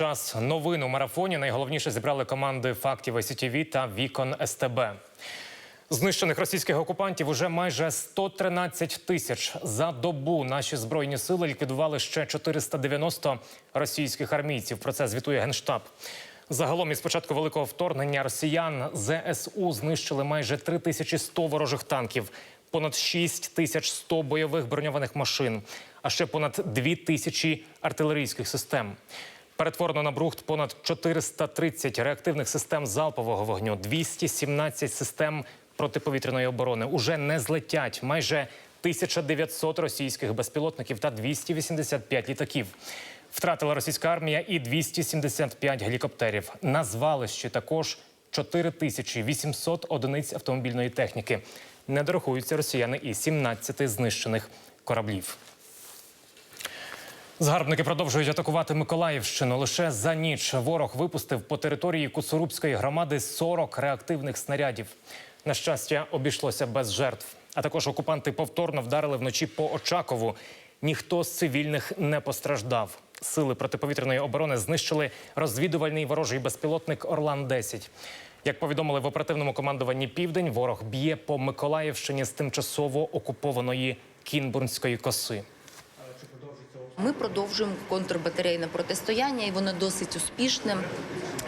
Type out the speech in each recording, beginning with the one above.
час новин у марафоні. Найголовніше зібрали команди фактів СІТВ та Вікон СТБ. Знищених російських окупантів уже майже 113 тисяч. За добу наші збройні сили ліквідували ще 490 російських армійців. Про це звітує генштаб. Загалом із початку великого вторгнення росіян ЗСУ знищили майже 3100 ворожих танків, понад 6100 бойових броньованих машин, а ще понад 2000 артилерійських систем. Перетворено на брухт понад 430 реактивних систем залпового вогню, 217 систем протиповітряної оборони. Уже не злетять майже 1900 російських безпілотників та 285 літаків. Втратила російська армія і 275 гелікоптерів. На звалищі також 4800 одиниць автомобільної техніки. Не дорахуються росіяни і 17 знищених кораблів. Згарбники продовжують атакувати Миколаївщину. Лише за ніч ворог випустив по території Куцурубської громади 40 реактивних снарядів. На щастя, обійшлося без жертв. А також окупанти повторно вдарили вночі по Очакову. Ніхто з цивільних не постраждав. Сили протиповітряної оборони знищили розвідувальний ворожий безпілотник Орлан 10 Як повідомили в оперативному командуванні Південь, ворог б'є по Миколаївщині з тимчасово окупованої Кінбурнської коси. Ми продовжуємо контрбатарейне протистояння, і воно досить успішне.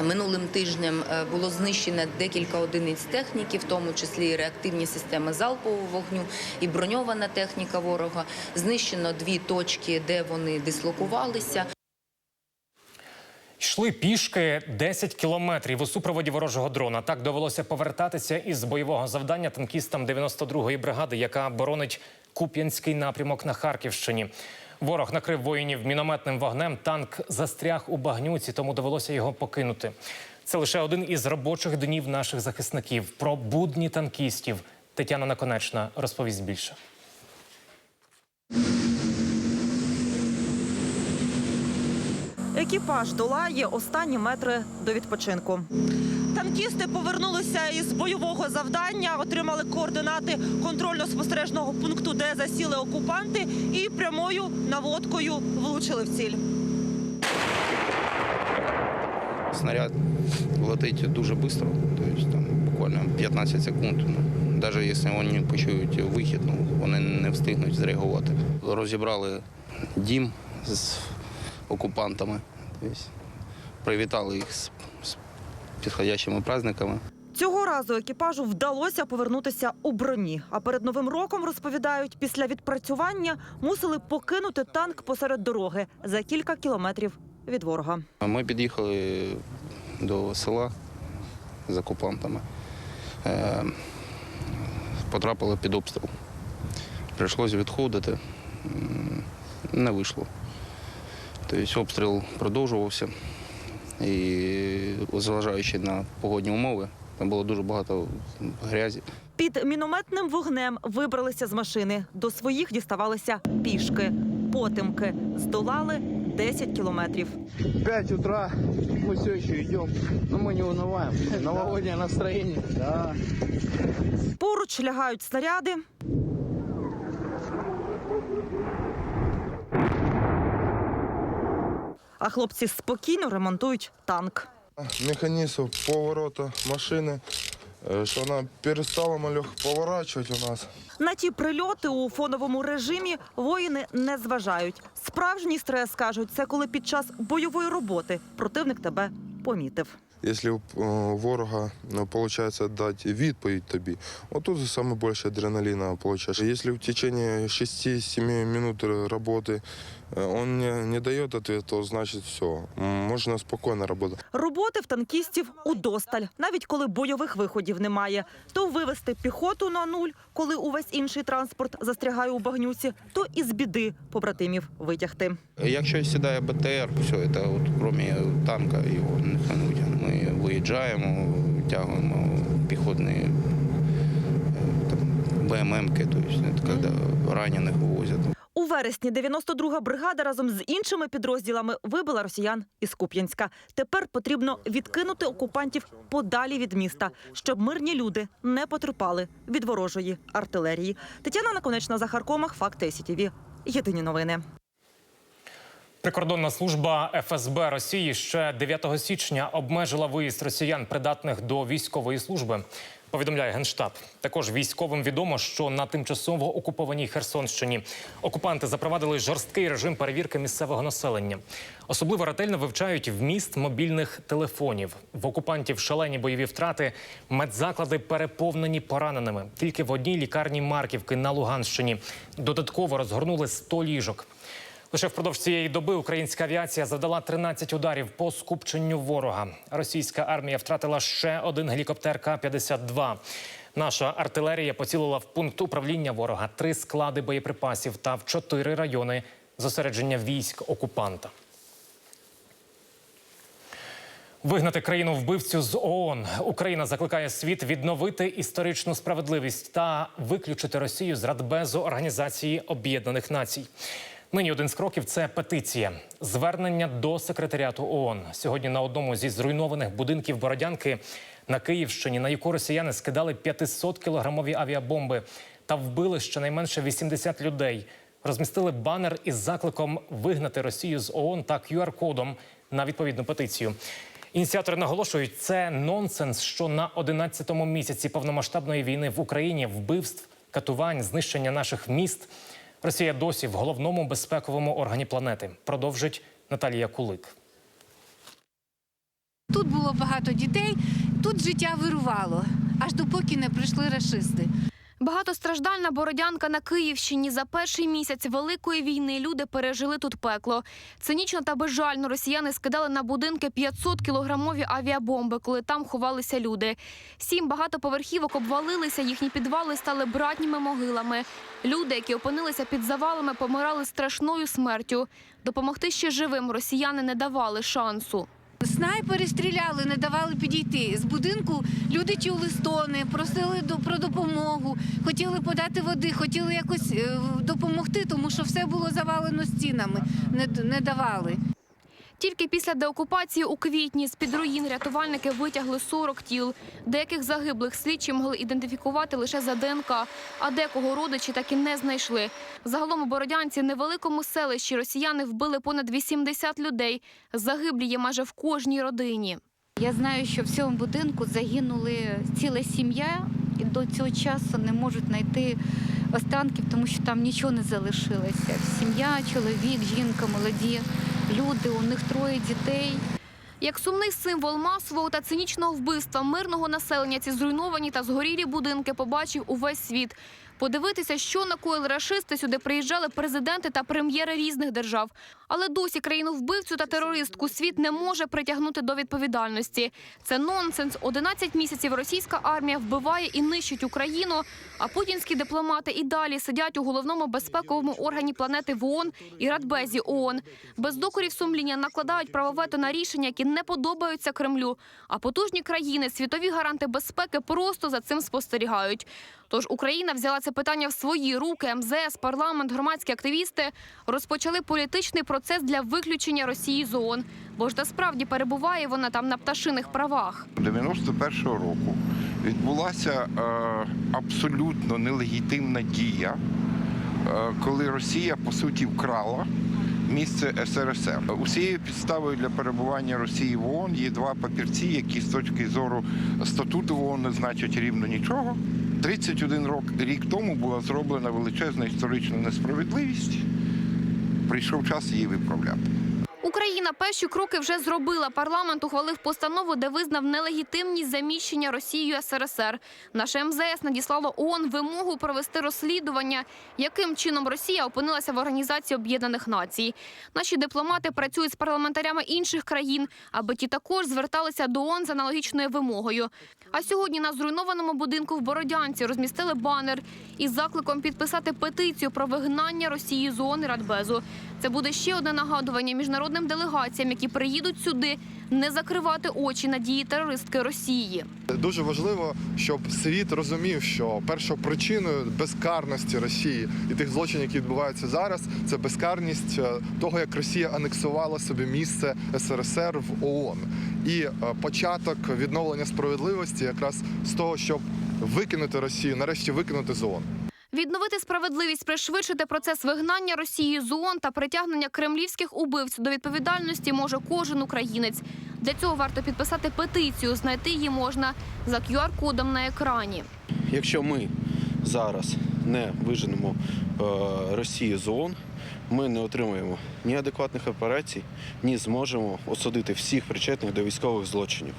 Минулим тижнем е, було знищено декілька одиниць техніки, в тому числі і реактивні системи залпового вогню і броньована техніка ворога. Знищено дві точки, де вони дислокувалися. Йшли пішки 10 кілометрів у супроводі ворожого дрона. Так довелося повертатися із бойового завдання танкістам 92-ї бригади, яка боронить Куп'янський напрямок на Харківщині. Ворог накрив воїнів мінометним вогнем. Танк застряг у багнюці, тому довелося його покинути. Це лише один із робочих днів наших захисників. Про будні танкістів Тетяна Наконечна розповість більше. Екіпаж долає останні метри до відпочинку. Танкісти повернулися із бойового завдання, отримали координати контрольно-спостережного пункту, де засіли окупанти, і прямою наводкою влучили в ціль. снаряд летить дуже швидко, тобто там буквально 15 секунд. Ну, навіть якщо вони почують вихід, ну, вони не встигнуть зреагувати. Розібрали дім з окупантами, тобто привітали їх з підходящими праздниками. Цього разу екіпажу вдалося повернутися у броні. А перед новим роком розповідають, після відпрацювання мусили покинути танк посеред дороги за кілька кілометрів від ворога. Ми під'їхали до села з окупантами, е, потрапили під обстріл. Прийшлося відходити, не вийшло. Тобто обстріл продовжувався і, зважаючи на погодні умови, там було дуже багато грязі. Під мінометним вогнем вибралися з машини. До своїх діставалися пішки, потемки. Здолали 10 кілометрів. 5 утра, мы все еще идем, но мы не унываем. Новогоднее настроение. Да. Поруч лягають снаряди. А хлопці спокійно ремонтують танк. механизм поворота машины, э, что она перестала малех поворачивать у нас. На ті прильоти у фоновому режимі воїни не зважають. Справжній стрес кажуть, це коли під час бойової роботи противник тебе помітив. Если у э, ворога ну, получается дать відповідь тобі, вот тут самое больше адреналина получаешь. Если в течение 6-7 минут работы э, он не, не дает ответ, то значит все, можно спокойно работать. Роботи в танкістів удосталь, навіть коли бойових виходів немає. То вивести піхоту на нуль, коли увесь інший транспорт застрягає у багнюці, то із біди побратимів витягти. Якщо сідає БТР, все, це от, крім танка, його ніхто не витягне. Ми виїжджаємо, тягуємо піхотні е, там, БММки, тобто, це коли ранених вивозять. У вересні 92-га бригада разом з іншими підрозділами вибила росіян із Куп'янська. Тепер потрібно відкинути окупантів подалі від міста, щоб мирні люди не потерпали від ворожої артилерії. Тетяна Наконечна, Захар Комах, Факти СІТВ. Єдині новини. Прикордонна служба ФСБ Росії ще 9 січня обмежила виїзд росіян, придатних до військової служби. Повідомляє генштаб. Також військовим відомо, що на тимчасово окупованій Херсонщині окупанти запровадили жорсткий режим перевірки місцевого населення. Особливо ретельно вивчають вміст мобільних телефонів. В окупантів шалені бойові втрати. Медзаклади переповнені пораненими. Тільки в одній лікарні Марківки на Луганщині додатково розгорнули 100 ліжок. Лише впродовж цієї доби українська авіація завдала 13 ударів по скупченню ворога. Російська армія втратила ще один гелікоптер К-52. Наша артилерія поцілила в пункт управління ворога, три склади боєприпасів та в чотири райони зосередження військ окупанта. Вигнати країну вбивцю з ООН. Україна закликає світ відновити історичну справедливість та виключити Росію з Радбезу Організації Об'єднаних Націй. Нині один з кроків це петиція. Звернення до секретаріату ООН. Сьогодні на одному зі зруйнованих будинків Бородянки на Київщині, на яку росіяни скидали 500 кілограмові авіабомби та вбили щонайменше 80 людей. Розмістили банер із закликом вигнати Росію з ООН та QR-кодом на відповідну петицію. Ініціатори наголошують, це нонсенс, що на 11-му місяці повномасштабної війни в Україні вбивств, катувань, знищення наших міст. Росія досі в головному безпековому органі планети. Продовжить Наталія Кулик. Тут було багато дітей, тут життя вирувало, аж допоки не прийшли рашисти. Багатостраждальна бородянка на Київщині за перший місяць великої війни люди пережили тут пекло. Цинічно та безжально росіяни скидали на будинки 500 кілограмові авіабомби, коли там ховалися люди. Сім багатоповерхівок обвалилися, їхні підвали стали братніми могилами. Люди, які опинилися під завалами, помирали страшною смертю. Допомогти ще живим росіяни не давали шансу. Снайпери стріляли, не давали підійти. З будинку люди чули стони, просили про допомогу, хотіли подати води, хотіли якось е, допомогти, тому що все було завалено стінами, не, не давали. Тільки після деокупації у квітні з-під руїн рятувальники витягли 40 тіл. Деяких загиблих слідчі могли ідентифікувати лише за ДНК, а декого родичі так і не знайшли. Загалом у Бородянці, невеликому селищі, росіяни вбили понад 80 людей. Загиблі є майже в кожній родині. Я знаю, що в цьому будинку загинули ціла сім'я, і до цього часу не можуть знайти останків, тому що там нічого не залишилося. Сім'я, чоловік, жінка, молоді люди, у них троє дітей. Як сумний символ масового та цинічного вбивства мирного населення, ці зруйновані та згорілі будинки побачив увесь світ. Подивитися, що накоїли рашисти, сюди приїжджали президенти та прем'єри різних держав. Але досі країну вбивцю та терористку світ не може притягнути до відповідальності. Це нонсенс. 11 місяців російська армія вбиває і нищить Україну, а путінські дипломати і далі сидять у головному безпековому органі планети в ООН і Радбезі ООН. Без докорів сумління накладають правовето на рішення, які не подобаються Кремлю. А потужні країни, світові гаранти безпеки просто за цим спостерігають. Тож Україна взяла це питання в свої руки. МЗС, парламент, громадські активісти розпочали політичний процес для виключення Росії з ООН. Бо ж насправді перебуває вона там на пташиних правах. 91-го року відбулася е, абсолютно нелегітимна дія, е, коли Росія по суті вкрала місце СРСР. Усією підставою для перебування Росії в ООН є два папірці, які з точки зору статуту ООН не значать рівно нічого. 31 рок, рік тому була зроблена величезна історична несправедливість. Прийшов час її виправляти. Україна перші кроки вже зробила. Парламент ухвалив постанову, де визнав нелегітимність заміщення Росією СРСР. Наше МЗС надіслало ООН вимогу провести розслідування, яким чином Росія опинилася в Організації Об'єднаних Націй. Наші дипломати працюють з парламентарями інших країн, аби ті також зверталися до ООН з аналогічною вимогою. А сьогодні на зруйнованому будинку в Бородянці розмістили банер із закликом підписати петицію про вигнання Росії з ООН і Радбезу. Це буде ще одне нагадування міжнародним делегаціям, які приїдуть сюди, не закривати очі на дії терористки Росії. Дуже важливо, щоб світ розумів, що першопричиною безкарності Росії і тих злочинів, які відбуваються зараз, це безкарність е, того, як Росія анексувала собі місце СРСР в ООН. І е, початок відновлення справедливості якраз з того, щоб викинути Росію, нарешті викинути з ООН. Відновити справедливість, пришвидшити процес вигнання Росії з ООН та притягнення кремлівських убивць до відповідальності може кожен українець. Для цього варто підписати петицію. Знайти її можна за QR-кодом на екрані. Якщо ми зараз не виженемо е, Росію з ООН, ми не отримаємо ні адекватних операцій, ні зможемо осудити всіх причетних до військових злочинів.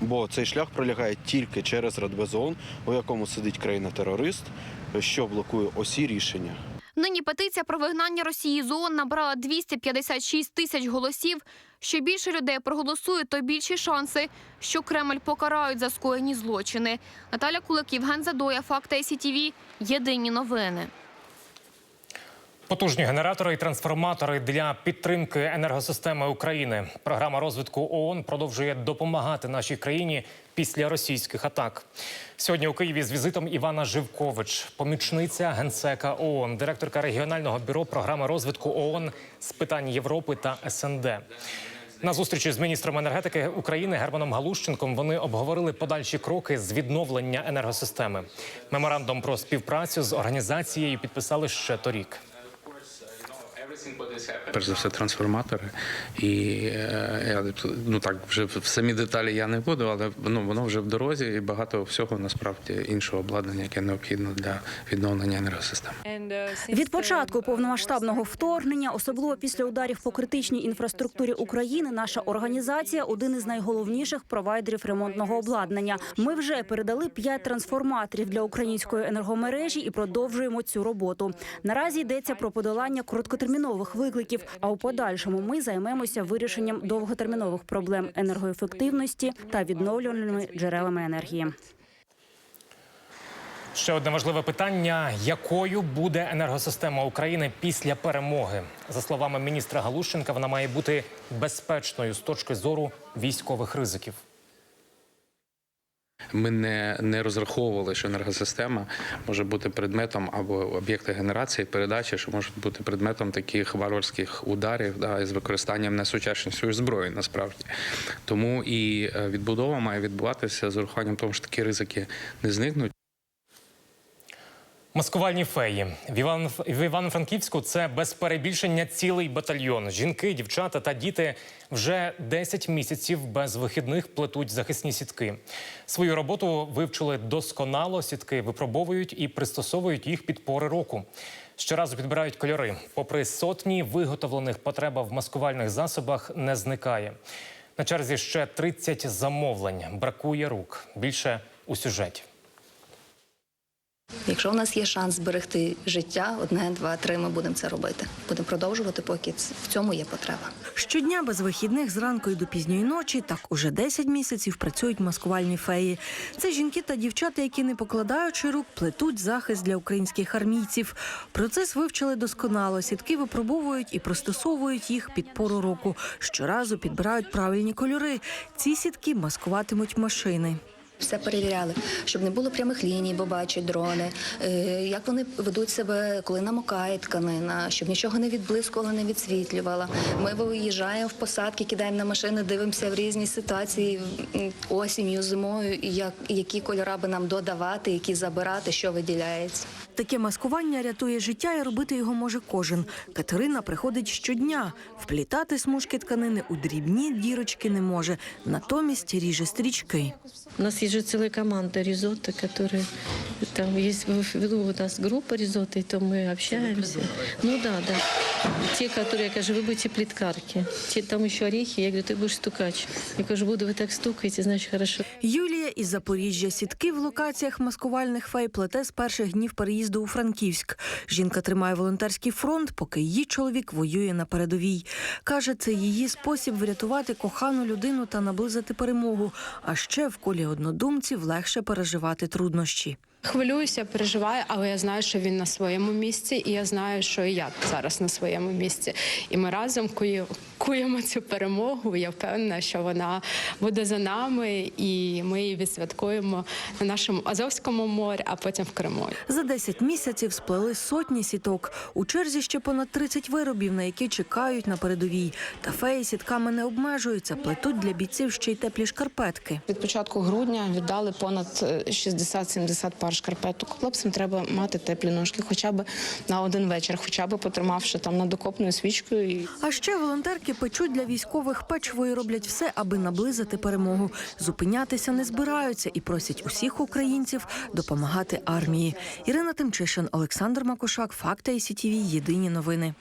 Бо цей шлях пролягає тільки через Радбез ООН, у якому сидить країна-терорист, що блокує осі рішення. Нині петиція про вигнання Росії з ООН набрала 256 тисяч голосів. Що більше людей проголосують, то більші шанси, що Кремль покарають за скоєні злочини. Наталя Кулик, Євген Задоя, Факти СІТІВІ. Єдині новини. Потужні генератори і трансформатори для підтримки енергосистеми України. Програма розвитку ООН продовжує допомагати нашій країні після російських атак. Сьогодні у Києві з візитом Івана Живкович, помічниця генсека ООН, директорка регіонального бюро програми розвитку ООН з питань Європи та СНД. На зустрічі з міністром енергетики України Германом Галущенком вони обговорили подальші кроки з відновлення енергосистеми. Меморандум про співпрацю з організацією підписали ще торік. Перш за все, трансформатори. І е, я ну так вже в самі деталі я не буду, але ну воно вже в дорозі і багато всього насправді іншого обладнання, яке необхідно для відновлення енергосистеми. Від початку повномасштабного вторгнення, особливо після ударів по критичній інфраструктурі України, наша організація один із найголовніших провайдерів ремонтного обладнання. Ми вже передали п'ять трансформаторів для української енергомережі і продовжуємо цю роботу. Наразі йдеться про подолання короткотермінових викликів. А у подальшому ми займемося вирішенням довготермінових проблем енергоефективності та відновлювальними джерелами енергії. Ще одне важливе питання: якою буде енергосистема України після перемоги? За словами міністра Галущенка, вона має бути безпечною з точки зору військових ризиків. Ми не, не розраховували, що енергосистема може бути предметом або об'єкти генерації, передачі, що можуть бути предметом таких варварських ударів да, із використанням несучаснішої зброї, насправді. Тому і е, відбудова має відбуватися з урахуванням того, що такі ризики не зникнуть. Маскувальні феї в Іван в Івано-Франківську це без перебільшення цілий батальйон. Жінки, дівчата та діти вже 10 місяців без вихідних плетуть захисні сітки. Свою роботу вивчили досконало. Сітки випробовують і пристосовують їх під пори року. Щоразу підбирають кольори. Попри сотні виготовлених потреба в маскувальних засобах не зникає. На черзі ще 30 замовлень. Бракує рук. Більше у сюжеті. Якщо в нас є шанс зберегти життя, одне, два, три, ми будемо це робити. Будемо продовжувати, поки в цьому є потреба. Щодня без вихідних зранку і до пізньої ночі, так уже 10 місяців працюють маскувальні феї. Це жінки та дівчата, які не покладаючи рук, плетуть захист для українських армійців. Процес вивчили досконало. Сітки випробовують і пристосовують їх під пору року. Щоразу підбирають правильні кольори. Ці сітки маскуватимуть машини. Все перевіряли, щоб не було прямих ліній, бо бачать дрони, е, як вони ведуть себе, коли намокає тканина, щоб нічого не відблискувало, не відсвітлювало. Ми виїжджаємо в посадки, кидаємо на машини, дивимося в різні ситуації осінню, зимою, як які кольори би нам додавати, які забирати, що виділяється. Таке маскування рятує життя і робити його може кожен. Катерина приходить щодня. Вплітати смужки тканини у дрібні дірочки не може. Натомість ріже стрічки. У нас есть же целая команда Ризотто, которые там есть в виду у нас группа Ризотто, и то мы общаемся. Ну да, да. Те, которые, я кажу, вы будете плиткарки. Те, там еще орехи, я говорю, ты будешь стукач. Я кажу, буду вы так стукаете, значит, хорошо. Юлія із Запоріжжя сітки в локаціях маскувальних фей плете з перших днів переїзду у Франківськ. Жінка тримає волонтерський фронт, поки її чоловік воює на передовій. Каже, це її спосіб врятувати кохану людину та наблизити перемогу. А ще в колі однодумців легше переживати труднощі. Хвилююся, переживаю, але я знаю, що він на своєму місці, і я знаю, що і я зараз на своєму місці. І ми разом куємо цю перемогу. Я впевнена, що вона буде за нами, і ми її відсвяткуємо на нашому Азовському морі, а потім в Криму. За 10 місяців сплели сотні сіток. У черзі ще понад 30 виробів, на які чекають на передовій. Та феї сітками не обмежуються, плетуть для бійців ще й теплі шкарпетки. Від початку грудня віддали понад е, 60-70 пар пар шкарпеток. Хлопцям треба мати теплі ножки, хоча б на один вечір, хоча б потримавши там над окопною свічкою. І А ще волонтерки печуть для військових печиво і роблять все, аби наблизити перемогу. Зупинятися не збираються і просять усіх українців допомагати армії. Ірина Тимчишин, Олександр Макушак, Факти ІСІТІВІ. Єдині новини.